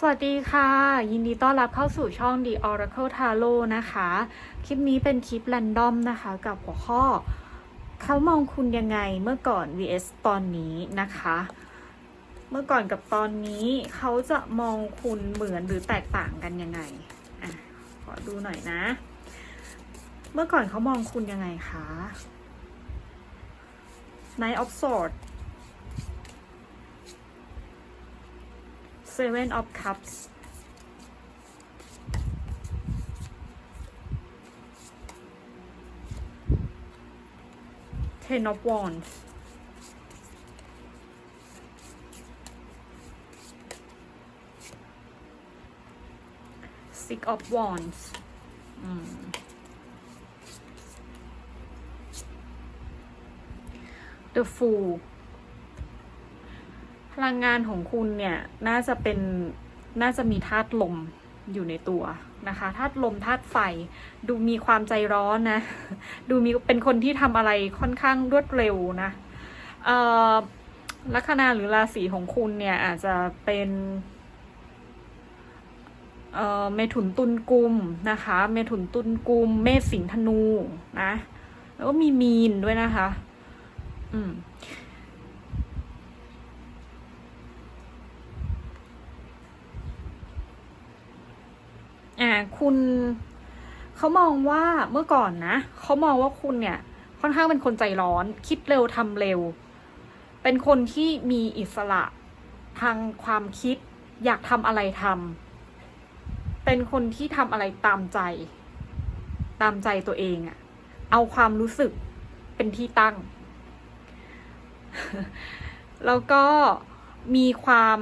สวัสดีค่ะ ยินดีต้อนรับเข้าสู่ช่อง The Oracle Tarot นะคะ คลิปนี้เป็นคลิป r รนดอมนะคะ กับหัวข้อ เขามองคุณยังไงเมื่อก่อน vs ตอนนี้นะคะ เมื่อก่อนกับตอนนี้เขาจะมองคุณเหมือนหรือแตกต่างกันยังไงอะขอดูหน่อยนะ เมื่อก่อนเขามองคุณยังไงคะ Knight of Swords Seven of Cups. Ten of Wands. Six of Wands. อืม The Fool พลังงานของคุณเนี่ยน่าจะเป็นน่าจะมีธาตุลมอยู่ในตัวนะคะธาตุลมธาตุไฟ ดูมีความใจร้อนนะ ดูมีเป็นคนที่ทำอะไรค่อนข้างรวดเร็วนะอ่อลัคนาหรือราศีของคุณเนี่ยอาจจะเป็นเอ่อเมถุนตุลกุมนะคะ เมถุนตุลกุม เมษสิงธนูนะ แล้วก็มีมีนด้วยนะคะ อืม อ่าคุณเขามองว่าเมื่อก่อนนะเขามองว่าคุณเนี่ย ค่อนข้างเป็นคนใจร้อน คิดเร็วทำเร็ว เป็นคนที่มีอิสระทางความคิด อยากทำอะไรทำเป็นคนที่ทำอะไรตามใจ ตามใจตัวเองอะเอาความรู้สึกเป็นที่ตั้ง แล้วก็มีความ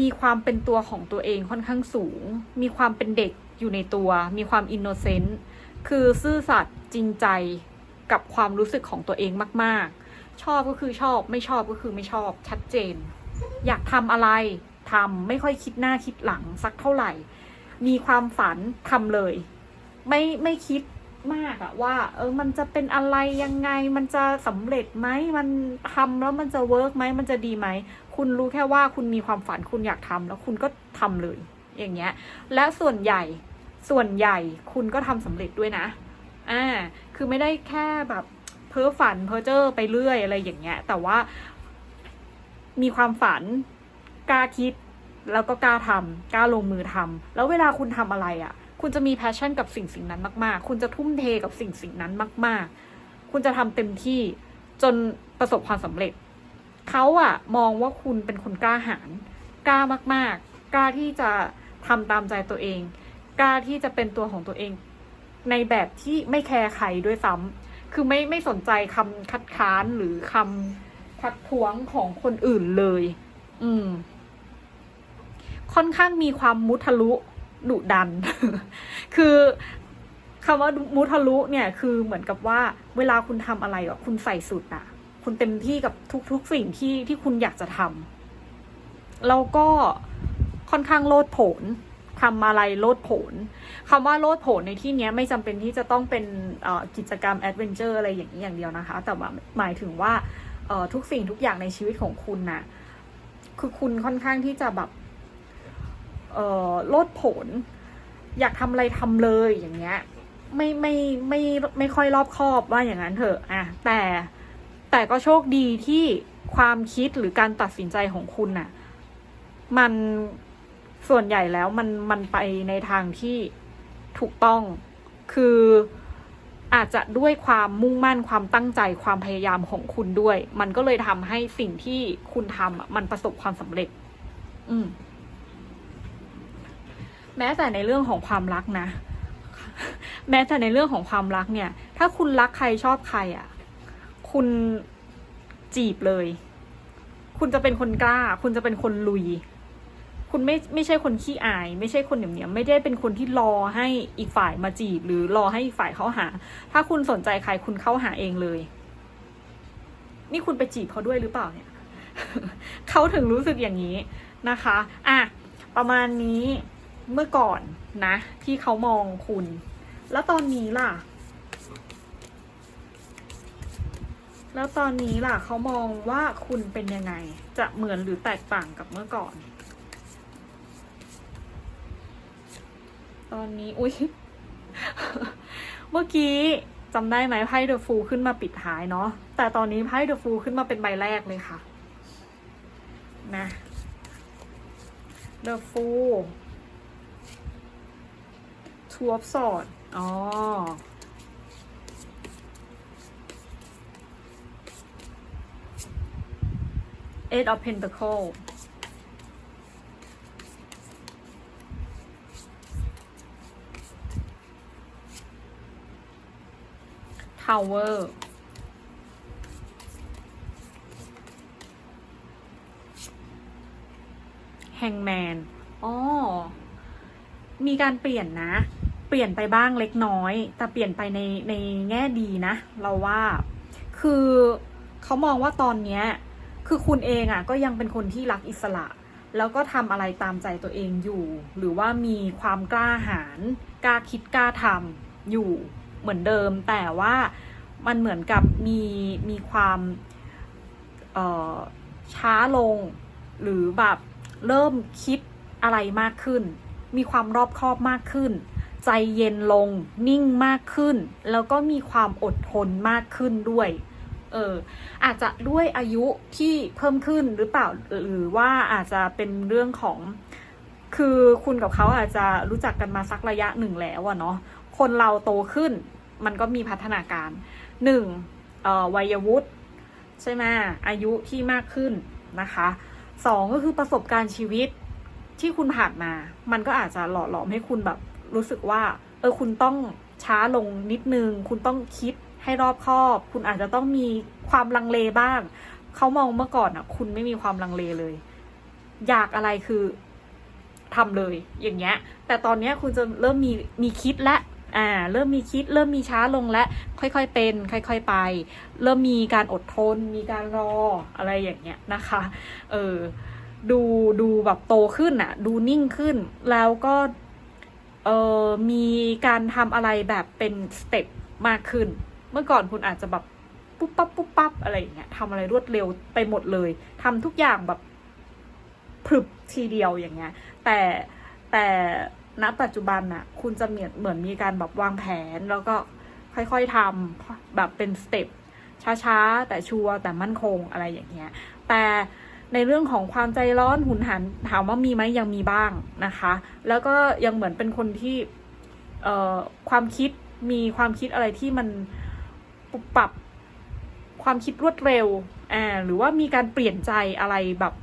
มีความเป็นตัวของตัวเองค่อนข้างสูง มีความเป็นเด็กอยู่ในตัว มีความอินโนเซนต์คือซื่อสัตย์จริงใจกับความรู้สึกของตัวเองมาก ๆ ชอบก็คือชอบไม่ชอบก็คือไม่ชอบชัดเจน อยากทำอะไรทำไม่ค่อยคิดหน้าคิดหลังสักเท่าไหร่ มีความฝันทำเลย ไม่ไม่คิดมากอะว่า เออมันจะเป็นอะไรยังไงมันจะสำเร็จไหมมันทำแล้วมันจะเวิร์กไหมมันจะดีไหม คุณรู้แค่ว่าคุณมีความฝันคุณอยากทำแล้วคุณก็ทำเลย อย่างเงี้ย และส่วนใหญ่ส่วนใหญ่คุณก็ทำสำเร็จด้วยนะ อ่า คือไม่ได้แค่แบบเพ้อฝันเพ้อเจ้อไปเรื่อยอะไรอย่างเงี้ย แต่ว่า มีความฝันกล้าคิด แล้วก็กล้าทำกล้าลงมือทำแล้วเวลาคุณทำอะไรอะ่ะ คุณจะมีแพชชั่นกับสิ่งสิ่งนั้นมาก ๆ คุณจะทุ่มเทกับสิ่งสิ่งนั้นมาก ๆ คุณจะทำเต็มที่จนประสบความสำเร็จ เขาอะมองว่าคุณเป็นคนกล้าหาญกล้ามากๆ กล้าที่จะทำตามใจตัวเอง กล้าที่จะเป็นตัวของตัวเอง ในแบบที่ไม่แคร์ใครด้วยซ้ำคือไม่ไม่สนใจคำคัดค้านหรือคำทักท้วงของคนอื่นเลย อืม ค่อนข้างมีความมุทะลุดุดัน คือคำว่ามุทะลุเนี่ย คือเหมือนกับว่า เวลาคุณทำอะไรอะคุณใส่สุดอะ คุณเต็มที่กับทุก ๆ สิ่งที่ที่คุณอยากจะทำแล้วก็ค่อนข้างโลดโผนทำอะไรโลดโผนคำว่าโลดโผนในที่นี้ไม่จำเป็นที่จะต้องเป็นกิจกรรมแอดเวนเจอร์อะไรอย่างนี้อย่างเดียวนะคะ แต่หมายถึงว่าทุกสิ่งทุกอย่างในชีวิตของคุณน่ะ คือคุณค่อนข้างที่จะแบบโลดโผนอยากทำอะไรทำเลยอย่างเงี้ย ไม่ไม่ไม่ไม่ค่อยรอบคอบว่าอย่างนั้นเถอะอะแต่ แต่ก็โชคดีที่ความคิดหรือการตัดสินใจของคุณน่ะ มันส่วนใหญ่แล้วมันมันไปในทางที่ถูกต้อง คืออาจจะด้วยความมุ่งมั่นความตั้งใจความพยายามของคุณด้วย มันก็เลยทำให้สิ่งที่คุณทำอะมันประสบความสำเร็จ อืม แม้แต่ในเรื่องของความรักนะ แม้แต่ในเรื่องของความรักเนี่ย ถ้าคุณรักใครชอบใครอะ คุณจีบเลย คุณจะเป็นคนกล้า คุณจะเป็นคนลุย คุณไม่ไม่ใช่คนขี้อาย ไม่ใช่คนเหนียวเหนียไม่ได้เป็นคนที่รอให้อีกฝ่ายมาจีบ หรือรอให้อีกฝ่ายเขาหา ถ้าคุณสนใจใครคุณเข้าหาเองเลย นี่คุณไปจีบเขาด้วยหรือเปล่าเนี่ยเขาถึงรู้สึกอย่างนี้นะคะ อะ ประมาณนี้เมื่อก่อนนะ ที่เขามองคุณ แล้วตอนนี้ล่ะ แล้วตอนนี้ล่ะเขามองว่าคุณเป็นยังไง จะเหมือนหรือแตกต่างกับเมื่อก่อน ตอนนี้ อุ้ยเมื่อกี้จำได้ไหมไพ่เดอะฟูขึ้นมาปิดท้ายเนาะแต่ตอนนี้ไพ่เดอะฟูขึ้นมาเป็นใบแรกเลยค่ะ นะเดอะฟูทูออฟสอดอ๋อ Eight of Pentacles Tower แฮงแมน อ๋อ มีการเปลี่ยนนะ เปลี่ยนไปบ้างเล็กน้อย แต่เปลี่ยนไปในในแง่ดีนะ เราว่า คือเขามองว่าตอนเนี้ย คือคุณเองอะ่ะก็ยังเป็นคนที่รักอิสระ แล้วก็ทำอะไรตามใจตัวเองอยู่ หรือว่ามีความกล้าหาญกล้าคิดกล้าทำอยู่เหมือนเดิม แต่ว่ามันเหมือนกับมีมีความเอ่อช้าลง หรือแบบเริ่มคิดอะไรมากขึ้น มีความรอบคอบมากขึ้น ใจเย็นลงนิ่งมากขึ้น แล้วก็มีความอดทนมากขึ้นด้วย เอออาจจะด้วยอายุที่เพิ่มขึ้นหรือเปล่าหรือว่าอาจจะเป็นเรื่องของ คือคุณกับเขาอาจจะรู้จักกันมาสักระยะหนึ่งแล้วอะเนาะคนเราโตขึ้นมันก็มีพัฒนาการหนึ่งวัยวุฒิใช่ไหมอายุที่มากขึ้นนะคะสองก็คือประสบการณ์ชีวิตที่คุณผ่านมา มันก็อาจจะหล่อหลอมให้คุณแบบรู้สึกว่า เออคุณต้องช้าลงนิดนึง คุณต้องคิด ให้รอบคอบ คุณอาจจะต้องมีความลังเลบ้าง เขามองเมื่อก่อนอะ คุณไม่มีความลังเลเลย อยากอะไรคือทำเลย อย่างเงี้ย แต่ตอนเนี้ยคุณจะเริ่มมีมีคิดและอ่า เริ่มมีคิด เริ่มมีช้าลงและค่อยๆเป็น ค่อย ๆไป เริ่มมีการอดทน มีการรออะไรอย่างเงี้ยนะคะ เออดูดูแบบโตขึ้นอะดูนิ่งขึ้น แล้วก็เออมีการทำอะไรแบบเป็นสเต็ปมากขึ้น เมื่อก่อนคุณอาจจะแบบปุ๊บปั๊บปุ๊บปั๊บอะไรอย่างเงี้ยทำอะไรรวดเร็วไปหมดเลยทำทุกอย่างแบบพรึบทีเดียวอย่างเงี้ย แต่แต่ณปัจจุบันน่ะ คุณจะเหมือนเหมือนมีการแบบวางแผนแล้วก็ค่อยๆทำแบบเป็นสเต็ปช้าๆ แต่ชัวร์แต่มั่นคงอะไรอย่างเงี้ย แต่ในเรื่องของความใจร้อนหุนหันถามว่ามีไหมยังมีบ้างนะคะ แล้วก็ยังเหมือนเป็นคนที่เอ่อความคิดมีความคิดอะไรที่มัน ปรับปรับความคิดรวดเร็วอ่าหรือว่ามีการเปลี่ยนใจอะไรแบบ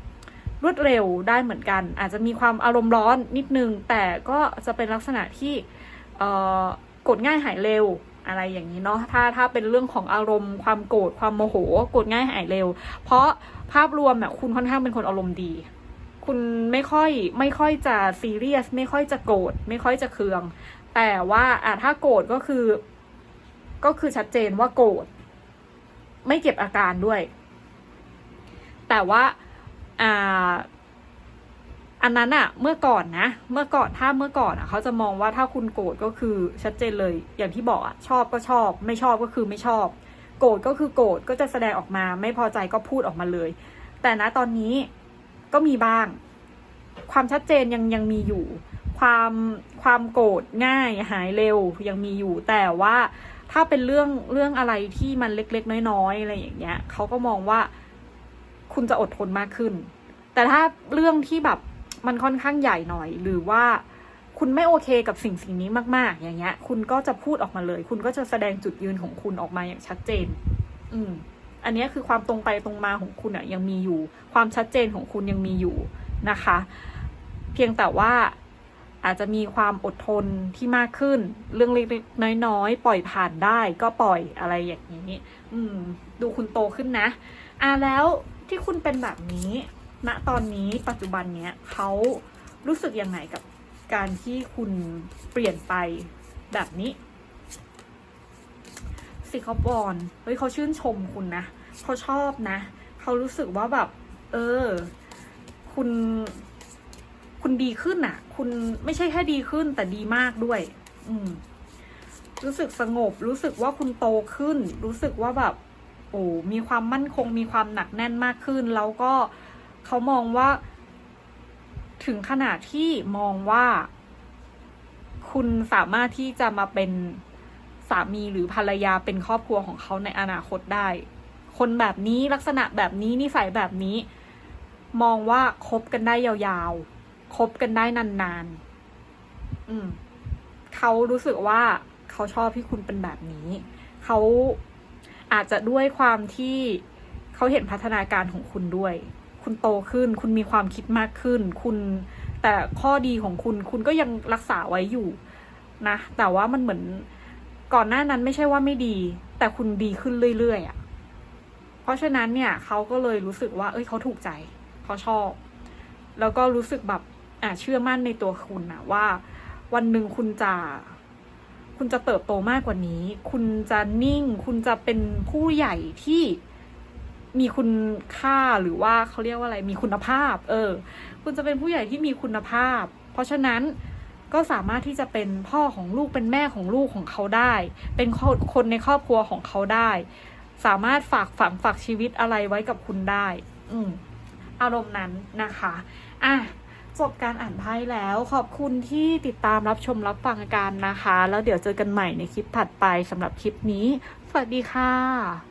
รวดเร็วได้เหมือนกัน อาจจะมีความอารมณ์ร้อนนิดนึง แต่ก็จะเป็นลักษณะที่กดง่ายหายเร็วอะไรอย่างนี้เนาะถ้าถ้าเป็นเรื่องของอารมณ์ความโกรธความโมโหกดง่ายหายเร็ว เพราะภาพรวมอะคุณค่อนข้างเป็นคนอารมณ์ดี คุณไม่ค่อยไม่ค่อยจะซีเรียส ไม่ค่อยจะโกรธไม่ค่อยจะเคือง แต่ว่าอะถ้าโกรธก็คือ ก็คือชัดเจนว่าโกรธไม่เก็บอาการด้วย แต่ว่าอ่าอันนั้นอะเมื่อก่อนนะ เมื่อก่อนถ้าเมื่อก่อนอะเขาจะมองว่าถ้าคุณโกรธก็คือชัดเจนเลย อย่างที่บอกอะชอบก็ชอบ ไม่ชอบก็คือไม่ชอบ โกรธก็คือโกรธก็จะแสดงออกมา ไม่พอใจก็พูดออกมาเลย แต่นะตอนนี้ก็มีบ้าง ความชัดเจนยังยังมีอยู่ ความความโกรธง่ายหายเร็วยังมีอยู่ แต่ว่า ถ้าเป็นเรื่องเรื่องอะไรที่มันเล็กๆ น้อยๆอะไรอย่างเงี้ยเขาก็มองว่าคุณจะอดทนมากขึ้น แต่ถ้าเรื่องที่แบบมันค่อนข้างใหญ่หน่อย หรือว่าคุณไม่โอเคกับสิ่งสิ่งนี้มาก ๆ อย่างเงี้ย คุณก็จะพูดออกมาเลย คุณก็จะแสดงจุดยืนของคุณออกมาอย่างชัดเจน อืม อันนี้คือความตรงไปตรงมาของคุณอะยังมีอยู่ ความชัดเจนของคุณยังมีอยู่นะคะ เพียงแต่ว่า อาจจะมีความอดทนที่มากขึ้น เรื่องเล็กๆน้อยๆ ปล่อยผ่านได้ก็ปล่อยอะไรอย่างนี้ อืม ดูคุณโตขึ้นนะ อ่าแล้วที่คุณเป็นแบบนี้ณตอนนี้ปัจจุบันเนี้ยเขารู้สึกยังไงกับการที่คุณเปลี่ยนไปแบบนี้สิเขาบอลเฮ้ยเขาชื่นชมคุณนะเขาชอบนะ เขารู้สึกว่าแบบ เออ คุณ คุณดีขึ้นอะ คุณไม่ใช่แค่ดีขึ้นแต่ดีมากด้วย อืม รู้สึกสงบ รู้สึกว่าคุณโตขึ้น รู้สึกว่าแบบ โอ้มีความมั่นคง มีความหนักแน่นมากขึ้น แล้วก็เขามองว่า ถึงขนาดที่มองว่าคคุณสามารถที่จะมาเป็นสามีหรือภรรยาเป็นครอบครัวของเขาในอนาคตได้ คนแบบนี้ลักษณะแบบนี้นิสัยแบบนี้ มองว่าคบกันได้ยาวๆ คบกันได้นานๆ อืมเขารู้สึกว่าเขาชอบที่คุณเป็นแบบนี้ เขาอาจจะด้วยความที่เขาเห็นพัฒนาการของคุณด้วย คุณโตขึ้น คุณมีความคิดมากขึ้น คุณแต่ข้อดีของคุณ คุณก็ยังรักษาไว้อยู่นะ แต่ว่ามันเหมือนก่อนหน้านั้นไม่ใช่ว่าไม่ดี แต่คุณดีขึ้นเรื่อยๆอะ่ะ เพราะฉะนั้นเนี่ยเขาก็เลยรู้สึกว่า เอ้ยเขาถูกใจ เขาชอบ แล้วก็รู้สึกแบบ อ่าเชื่อมั่นในตัวคุณนะว่า วันหนึ่งคุณจะ คุณจะเติบโตมากกว่านี้ คุณจะนิ่ง คุณจะเป็นผู้ใหญ่ที่มีคุณค่าหรือว่าเขาเรียกว่าอะไร มีคุณภาพ เออ คุณจะเป็นผู้ใหญ่ที่มีคุณภาพ เพราะฉะนั้นก็สามารถที่จะเป็นพ่อของลูกเป็นแม่ของลูกของเขาได้ เป็นคนคนในครอบครัวของเขาได้ สามารถฝากฝังฝากชีวิตอะไรไว้กับคุณได้ อืมอารมณ์นั้นนะคะ อะ จบการอ่านไพ่แล้วขอบคุณที่ติดตามรับชมรับฟังกันนะคะ แล้วเดี๋ยวเจอกันใหม่ในคลิปถัดไปสำหรับคลิปนี้ สวัสดีค่ะ